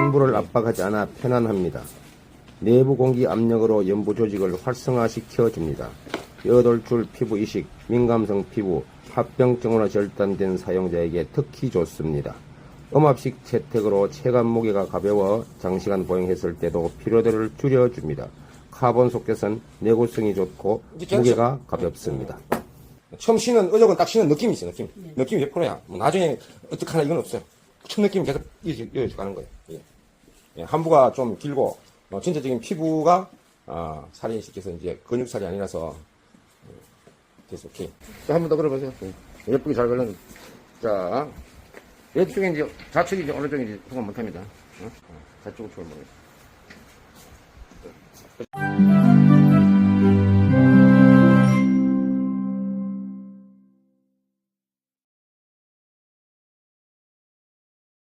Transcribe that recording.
안부를 압박하지 않아 편안합니다. 내부 공기 압력으로 연부 조직을 활성화시켜 줍니다. 여덟 줄 피부 이식, 민감성 피부, 합병증으로 절단된 사용자에게 특히 좋습니다. 음압식 채택으로 체감 무게가 가벼워 장시간 보행했을 때도 피로도를 줄여줍니다. 카본 속켓은 내구성이 좋고 무게가 가볍습니다. 처음 신은 어적은 딱 신은 느낌이 있어 느낌. 느낌이 100%야. 뭐 나중에 어떡하나 이건 없어요. 첫 느낌 계속 이어져 가는 거예요. 예. 예, 한부가 좀 길고 어, 전체적인 피부가 어, 살이 시켜서 이제 근육살이 아니라서 어, 됐어 오케이. 자, 한 번 더 걸어보세요. 예. 예쁘게 잘 걸렸는. 자, 이쪽에 이제 좌측인지 오른쪽인지 그건 못합니다. 어? 어, 우측을 모르겠어.